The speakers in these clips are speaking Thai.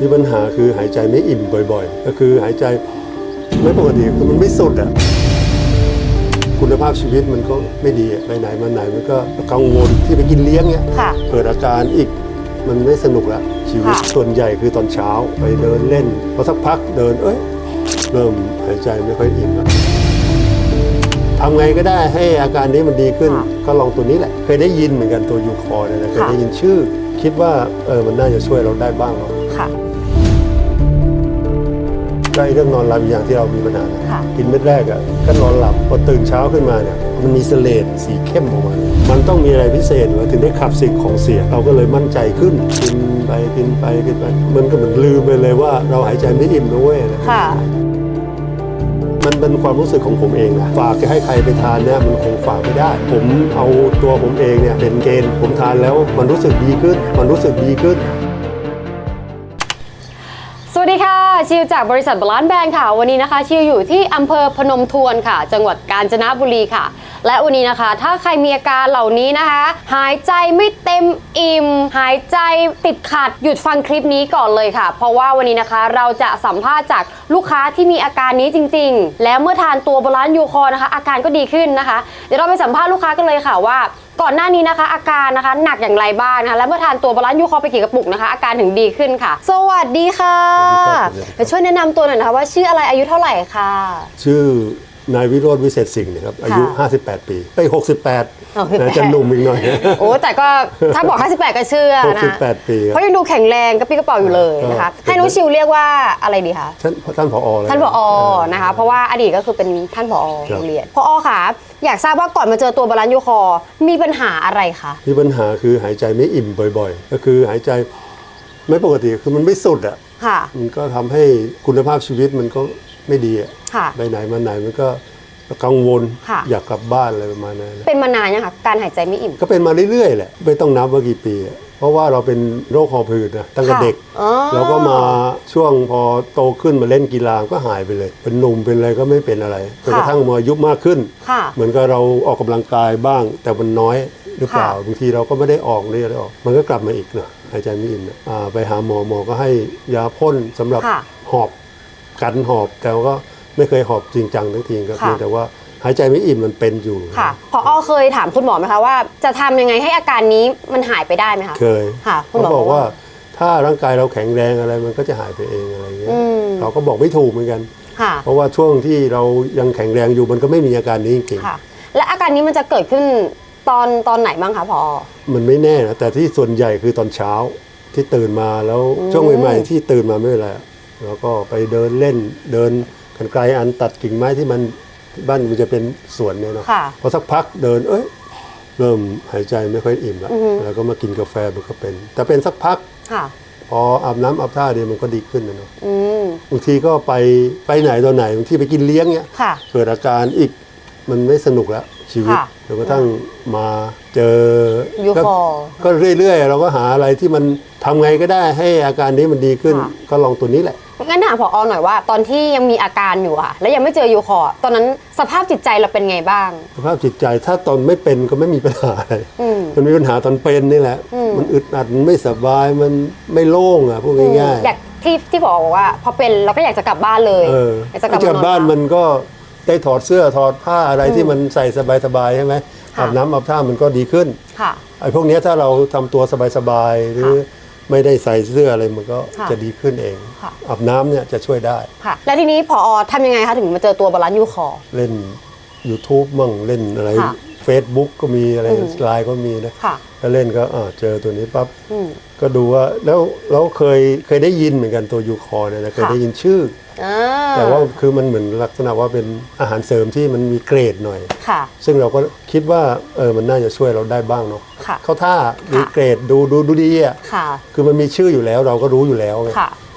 มีปัญหาคือหายใจไม่อิ่มบ่อยๆ ก็คือหายใจไม่ปกติคือมันไม่สุดอะคุณภาพชีวิตมันก็ไม่ดีอะไปไหนมาไหนมันก็กังวลที่ไปกินเลี้ยงเนี้ยค่ะ เกิดอาการอีกมันไม่สนุกละชีวิตค่ะ ส่วนใหญ่คือตอนเช้าไปเดินเล่นพอสักพักเดินเอ้ยเริ่มหายใจไม่ค่อยอิ่มแล้วทำไงก็ได้ให้อาการนี้มันดีขึ้นก็ลองตัวนี้แหละ เคยได้ยินเหมือนกันตัวยูคอร์เนี่ยนะเคยได้ยินชื่อ คิดว่าเออมันน่าจะช่วยเราได้บ้างเนาะ ค่ะ ก็ไอ้เรื่องนอนหลับอีกอย่างที่เรามีปัญหานะค่ะกินเม็ดแรกอะก็นอนหลับพอตื่นเช้าขึ้นมาเนี่ยมันมีเสลดสีเข้มออกมาเลยมันต้องมีอะไรพิเศษวะถึงได้ขับสิ่งของเสียเราก็เลยมั่นใจขึ้นกินไปกินไปกินไปมันก็เหมือนลืมไปเลยว่าเราหายใจไม่อิ่มนะเว้ยค่ะมันเป็นความรู้สึกของผมเองนะฝากจะให้ใครไปทานเนี่ยมันคงฝากไม่ได้ ผมเอาตัวผมเองเนี่ยเป็นเกณฑ์ผมทานแล้วมันรู้สึกดีขึ้น มันรู้สึกดีขึ้น สวัสดีค่ะ ชิวจากบริษัทบลานแบรนด์ค่ะ วันนี้นะคะชิวอยู่ที่อำเภอพนมทวนค่ะ จังหวัดกาญจนบุรีค่ะ และวันนี้นะคะ ถ้าใครมีอาการเหล่านี้นะคะ หายใจไม่เต็มอิ่ม หายใจติดขัดหยุดฟังคลิปนี้ก่อนเลยค่ะ เพราะว่าวันนี้นะคะเราจะสัมภาษณ์จากลูกค้าที่มีอาการนี้จริง ๆ แล้วเมื่อทานตัวบลานยูคอนะคะ อาการก็ดีขึ้นนะคะ เดี๋ยวเราไปสัมภาษณ์ลูกค้ากันเลยค่ะว่า ก่อนหน้านี้นะคะ อาการนะคะ หนักอย่างไรบ้างนะคะและเมื่อทานตัวบาลานซ์ยูคอร์ไปกี่กระปุกนะคะ อาการถึงดีขึ้นค่ะ สวัสดีค่ะสวัสดีครับเดี๋ยวช่วยแนะนำตัวหน่อยนะคะว่าชื่ออะไรอายุเท่าไหร่ค่ะ ชื่อนายวิโรธวิเศษสิงห์นะครับอายุ 58 ปีไป68 68นะจะหนุ่มอีกหน่อย โอ้แต่ก็ถ้าบอก 58 ก็เชื่อนะ68 ปีครับเพราะยังดูแข็งแรงกระปี้กระเป๋าอยู่เลยนะคะก็ให้น้องชิวเรียกว่าอะไรดีคะท่านท่านผอเลยท่านผอนะคะ เพราะว่าอดีตก็คือเป็นท่านผอครับโรงเรียนผอค่ะ อยากทราบว่าก่อนมาเจอตัวบาลานซ์ยูคอร์มีปัญหาอะไรคะมีปัญหาคือหายใจไม่อิ่มบ่อยๆ ก็คือหายใจไม่ปกติคือมันไม่สุดอะค่ะ มันก็ทำให้คุณภาพชีวิตมันก็ไม่ดีอะค่ะ ไปไหนมาไหนมันก็กังวลค่ะ อยากกลับบ้านอะไรประมาณนั้นนะเป็นมานานยังคะการหายใจไม่อิ่ม ก็เป็นมาเรื่อยๆแหละไม่ต้องนับว่ากี่ปีอะ เพราะว่าเราเป็นโรคหอบหืดนะตั้งแต่ค่ะเด็ก อ๋อเราก็มาช่วงพอโตขึ้นมาเล่นกีฬาก็หายไปเลย เป็นหนุ่มเป็นอะไรก็ไม่เป็นอะไรจนกระทั่งมาอายุมากขึ้น ค่ะ เหมือนกับเราออกกำลังกายบ้าง แต่มันน้อยหรือเปล่าค่ะ บางทีเราก็ไม่ได้ออกไม่ได้ออก มันก็กลับมาอีกนะหายใจไม่อิ่มนะอ่าไปหาหมอหมอก็ให้ยาพ่นสำหรับค่ะหอบกันหอบแต่ว่าก็ไม่เคยหอบจริงจังทั้งทีก็ค่ะ เพียงแต่ว่า หายใจไม่อิ่มมันเป็นอยู่ ค่ะพอเคยถามคุณหมอไหมคะว่าจะทำยังไงให้อาการนี้มันหายไปได้ไหมคะ เคยค่ะคุณหมอเขาบอกบอกว่าว่า ถ้าร่างกายเราแข็งแรงอะไรมันก็จะหายไปเองอะไรเงี้ยอืม เราก็บอกไม่ถูกเหมือนกัน ค่ะ เพราะว่าช่วงที่เรายังแข็งแรงอยู่มันก็ไม่มีอาการนี้จริงค่ะ และอาการนี้มันจะเกิดขึ้นตอนตอนไหนบ้างคะพอ ๆมันไม่แน่นะแต่ที่ส่วนใหญ่คือตอนเช้าที่ตื่นมาแล้วอืมช่วงใหม่ๆที่ตื่นมาไม่เป็นไรแล้วก็ไปเดินเล่นเดินกันไกลอันตัดกิ่งไม้ที่มัน บ้านมันจะเป็นสวนเนี่ยเนาะค่ะ พอสักพักเดินเอ้ยเริ่มหายใจไม่ค่อยอิ่มแล้วอือฮึ แล้วก็มากินกาแฟมันก็เป็น แต่เป็นสักพักค่ะ พออาบน้ำอาบท่าเดียวมันก็ดีขึ้นนะเนาะอืม บางทีก็ไปไปไหนตอนไหนบางทีไปกินเลี้ยงเนี่ย ค่ะ เกิดอาการอีกมันไม่สนุกแล้วชีวิตค่ะจนกระทั่งมาเจอยูก็คอร์ก็เรื่อยๆ เราก็หาอะไรที่มันทำไงก็ได้ให้อาการนี้มันดีขึ้น ค่ะ ก็ลองตัวนี้แหละ งั้นถามพอหน่อยว่า ตอนที่ยังมีอาการอยู่อะแล้วยังไม่เจอยูคอร์ตอนนั้นสภาพจิตใจเราเป็นไงบ้าง สภาพจิตใจถ้าตอนไม่เป็นก็ไม่มีปัญหาอะไรอืม มันมีปัญหาตอนเป็นนี่แหละ อืม มันอึดอัดมันไม่สบายมันไม่โล่งอะพูดง่ายอยากที่ที่บอกบอกว่า พอเป็นเราก็อยากจะกลับบ้านเลยๆเอออยากจะกลับจากมานอนบ้านมันก็ได้ถอดเสื้อถอดผ้าอะไรที่มันใส่สบายๆใช่ไหมค่ะ อาบน้ำอาบท่ามันก็ดีขึ้นค่ะ ไอ้พวกเนี้ยถ้าเราทำตัวสบายๆหรือ ไม่ได้ใส่เสื้ออะไรมันก็ค่ะจะดีขึ้นเองค่ะ อาบน้ำเนี่ยจะช่วยได้ ค่ะ แล้วทีนี้พอทำยังไงคะถึงมาเจอตัวบาลานซ์ยูคอร์ เล่น YouTube มั่งเล่นอะไรค่ะ Facebook ก็มีอะไรอืมไลน์ก็มีนะค่ะถ้าเล่นก็อ่าเจอตัวนี้ปั๊บอืม ก็ดูว่าแล้วเราเคยเคยได้ยินเหมือนกันตัวยูคอเนี่ยนะเคยค่ะ ได้ยินชื่อ อ่าอแต่ว่าคือมันเหมือนลักษณะว่าเป็นอาหารเสริมที่มันมีเกรดหน่อย ค่ะ ซึ่งเราก็คิดว่าเออมันน่าจะช่วยเราได้บ้างเนาะค่ะ เข้าท่ามีเกรดดูดูดูดีอะค่ะ คือมันมีชื่ออยู่แล้วเราก็รู้อยู่แล้วไงค่ะอะ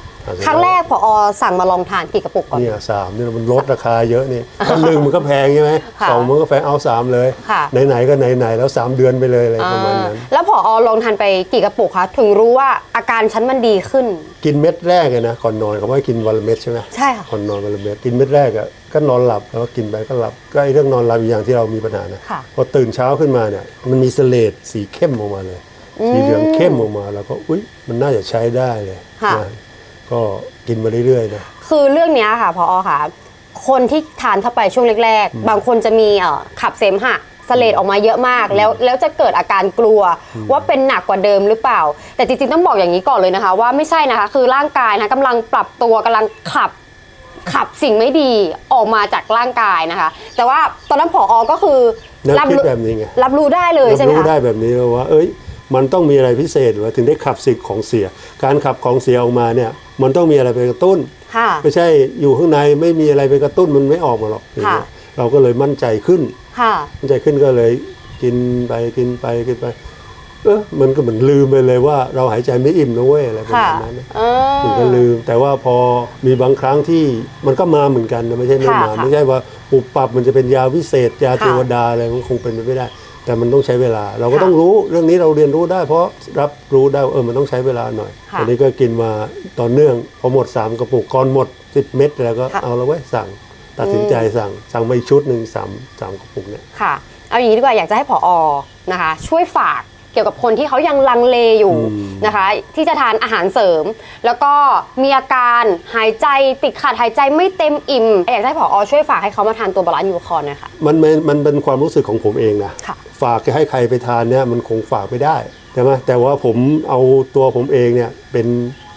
ครั้งแรกพอสั่งมาลองทานกี่กระปุกก่อนเนี่ยสามเนี่ยมันลดราคาเยอะนี่ถ้าหนึ่งมันก็แพงใช่ไหมค่ะสองมันก็แพงเอาสามเลยค่ะไหนๆก็ไหนๆแล้วสามเดือนไปเลยอะไรประมาณนั้นอ่าแล้วพอลองทานไปกี่กระปุกคะถึงรู้ว่าอาการฉันมันดีขึ้น กินเม็ดแรกเลยนะก่อนนอนเขาไม่ให้กินวันละเม็ดใช่ไหมใช่ค่ะก่อนนอนวันละเม็ดกินเม็ดแรกอะก็นอนหลับแล้วก็กินไปก็หลับก็ไอ้เรื่องนอนหลับอีกอย่างที่เรามีปัญหานะค่ะพอตื่นเช้าขึ้นมาเนี่ยมันมีเสลดสีเข้มออกมาเลยสีเหลืองเข้มออกมาแล้วก็อุ๊ยมันน่าจะใช้ได้เลยค่ะนะ ก็กินมาเรื่อยๆนะคือเรื่องเนี้ยค่ะพอค่ะ คนที่ทานเข้าไปช่วงแรกๆ บางคนจะมีเอ่อขับเสมหะเสลดออกมาเยอะมาก แล้วแล้วจะเกิดอาการกลัวว่าเป็นหนักกว่าเดิมหรือเปล่า แต่จริงๆต้องบอกอย่างนี้ก่อนเลยนะคะ ว่าไม่ใช่นะคะ คือร่างกายนะกำลังปรับตัวกำลังขับ ขับสิ่งไม่ดีออกมาจากร่างกายนะคะ แต่ว่าตอนนั้นผอก็คือแนวรับคิดรู้แบบนี้ไงรับรู้ได้เลยรับใช่ไหมรู้คะ ได้แบบนี้เลยว่า เอ้ย มันต้องมีอะไรพิเศษวะถึงได้ขับสิ่งของเสีย การขับของเสียออกมาเนี่ย มันต้องมีอะไรไปกระตุ้นค่ะไม่ใช่อยู่ข้างในไม่มีอะไรไปกระตุ้นมันไม่ออกมาหรอกอย่างเงี้ยเราก็เลยมั่นใจขึ้นค่ะมั่นใจขึ้นก็เลยกินไปกินไปกินไปเออมันก็เหมือนลืมไปเลยว่าเราหายใจไม่อิ่มนะเว้ยอะไรประค่ะมาณนั้นนะเออมันก็ลืม แต่ว่าพอมีบางครั้งที่มันก็มาเหมือนกันนะไม่ใช่ไม่ค่ะมาค่ะไม่ใช่ว่าปุบปับมันจะเป็นยาวิเศษ ยาค่ะเทวดาอะไรมันคงเป็นไปไม่ได้ แต่มันต้องใช้เวลา เราก็ค่ะต้องรู้เรื่องนี้เราเรียนรู้ได้ เพราะรับรู้ได้ว่าเออมันต้องใช้เวลาหน่อยค่ะอันนี้ก็กินมาต่อเนื่องพอหมดสามกระปุกก่อนหมด 10 เม็ดแล้วก็ค่ะเอาแล้วเว้ยสั่งตัดสินใจสั่งสั่งมาอีกชุดหนึ่งสามสามกระปุกเนี่ยค่ะเอาอย่างนี้ดีกว่าอยากจะให้ผอนะคะ ช่วยฝากเกี่ยวกับคนที่เขายังลังเลอยู่อืมนะคะ ที่จะทานอาหารเสริม แล้วก็มีอาการหายใจติดขัดหายใจไม่เต็มอิ่ม อยากจะให้ผอช่วยฝากให้เขามาทานตัวบาลานซ์ยูคอร์หนะคะมันมันมันเป็นความรู้สึกของผมเองนะค่ะ ฝากให้ใครไปทานเนี่ยมันคงฝากไม่ได้ใช่ไหมแต่ว่าผมเอาตัวผมเองเนี่ยเป็น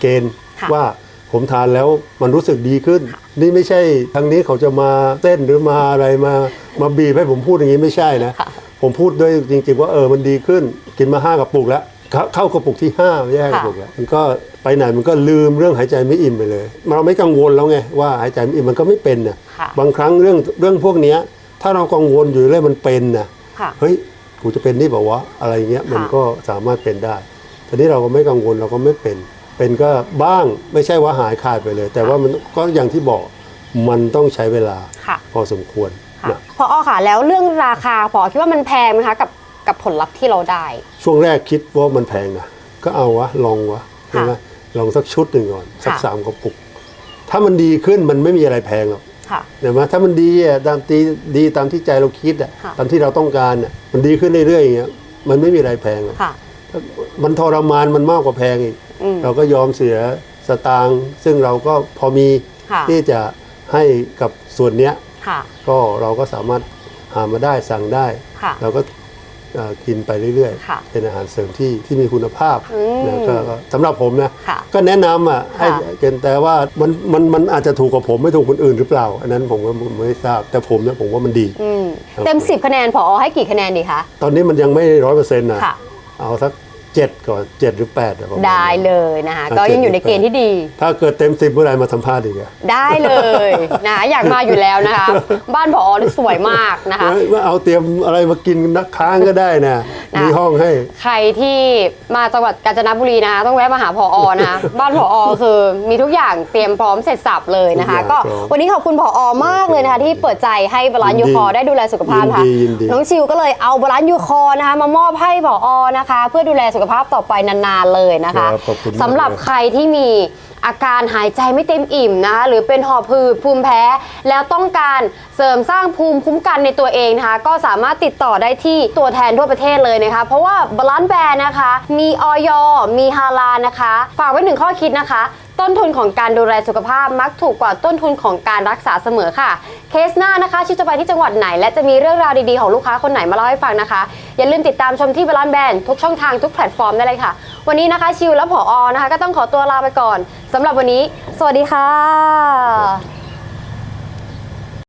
เกณฑ์ค่ะว่าผมทานแล้วมันรู้สึกดีขึ้น นี่ไม่ใช่ทางนี้เขาจะมาเต้นหรือมาอะไรมามาบีบให้ผมพูดอย่างนี้ไม่ใช่นะ ค่ะ ผมพูดด้วยจริงๆว่าเออมันดีขึ้น กินมาห้ากระปุกแล้วเข้าเข้ากระปุกที่ห้าไม่ใช่ห้ากระปุกแล้วมันก็ไปไหนมันก็ลืมเรื่องหายใจไม่อิ่มไปเลยเราไม่กังวลแล้วไงว่าหายใจไม่อิ่มมันก็ไม่เป็นน่ะค่ะ บางครั้งเรื่องเรื่องพวกเนี้ยถ้าเรากังวลอยู่เรื่อยมันเป็นนะ ค่ะ เฮ้ย กูจะเป็นนี่เปล่าวะอะไรเงี้ยมันก็สามารถเป็นได้ทีนี้เราก็ไม่กังวลเราก็ไม่เป็น เป็นก็บ้างไม่ใช่ว่าหายขาดไปเลย แต่ว่ามันก็อย่างที่บอกมันต้องใช้เวลาค่ะพอสมควรค่ะนะพอค่ะ แล้วเรื่องราคาผอคิดว่ามันแพงไหมคะกับกับผลลัพธ์ที่เราได้ ช่วงแรกคิดว่ามันแพงนะก็เอาวะลองวะใช่ไหมลองสักชุดหนึ่งก่อนสักค่ะสามกระปุก ถ้ามันดีขึ้นมันไม่มีอะไรแพงหรอกค่ะ เห็นไหมถ้ามันดีอะตามที่ดีตามที่ใจเราคิดอะค่ะตามที่เราต้องการอะมันดีขึ้นเรื่อยๆอย่างเงี้ยมันไม่มีอะไรแพงหรอกค่ะมันทรมานมันมากกว่าแพงอีกอืมเราก็ยอมเสียสตางค์ซึ่งเราก็พอมีค่ะที่จะให้กับส่วนเนี้ยค่ะก็เราก็สามารถหามาได้สั่งได้ค่ะเราก็เอ่อ กินไปเรื่อยค่ะๆ เป็นอาหารเสริมที่ที่มีคุณภาพอืมนะก็ก็สำหรับผมนะค่ะก็แนะนำอะให้ค่ะกินแต่ว่ามันมันมันอาจจะถูกกว่าผมไม่ถูกคนอื่นหรือเปล่า อันนั้นผมก็ไม่ทราบแต่ผมเนี่ยผมว่ามันดี อืมครับเต็ม 10 คะแนนผอให้กี่คะแนนดีคะ ตอนนี้มันยังไม่ร้อยเปอร์เซ็นต์นะค่ะ เอาสัก เจ็ดก่อนเจ็ดหรือแปดอะประมาณ ได้นั้นเลยนะคะอะก็ยังอยู่ในเกณฑ์ที่ดี ถ้าเกิดเต็มสิบเมื่อไหร่มาสัมภาษณ์อีกอะได้เลยนะคะอยากมาอยู่แล้วนะคะ บ้านผอนี่สวยมากนะคะเอ้ยว่าเอาเตรียมอะไรมากินนักค้างก็ได้นะ นะ มีห้องให้ ใครที่มาจังหวัดกาญจนบุรีนะคะ ต้องแวะมาหาผอนะคะ บ้านผอคือมีทุกอย่างเตรียมพร้อมเสร็จสับเลยนะคะ ทุกอย่างก็พร้อมวันนี้ขอบคุณผอมากเลยนะคะ ที่เปิดใจให้บาลานซ์ยิยูนดีคอร์ได้ดูแลสุขภาพนะคะยินดียินดี น้องชิวก็เลยเอาบาลานซ์ยูคอร์นะคะ มามอบให้ผอนะคะ เพื่อดูแลสุขภาพต่อไปนานๆเลยนะคะครับขอบคุณมาก สำหรับเลยใครที่มีอาการหายใจไม่เต็มอิ่มนะคะ หรือเป็นหอบหืดภูมิแพ้ แล้วต้องการเสริมสร้างภูมิคุ้มกันในตัวเองนะคะ ก็สามารถติดต่อได้ที่ตัวแทนทั่วประเทศเลยนะคะ เพราะว่าบาลานซ์แบรนด์นะคะ มีออยมีฮาลาลนะคะ ฝากไว้หนึ่งข้อคิดนะคะ ต้นทุนของการดูแลสุขภาพมักถูกกว่าต้นทุนของการรักษาเสมอค่ะ เคสหน้านะคะ ชิวจะไปที่จังหวัดไหน และจะมีเรื่องราวดีๆของลูกค้าคนไหนมาเล่าให้ฟังนะคะ อย่าลืมติดตามชมที่บาลานแบนทุกช่องทางทุกแพลตฟอร์มได้เลยค่ะ วันนี้นะคะชิวและผออนะคะ ก็ต้องขอตัวลาไปก่อนสำหรับวันนี้ สวัสดีค่ะ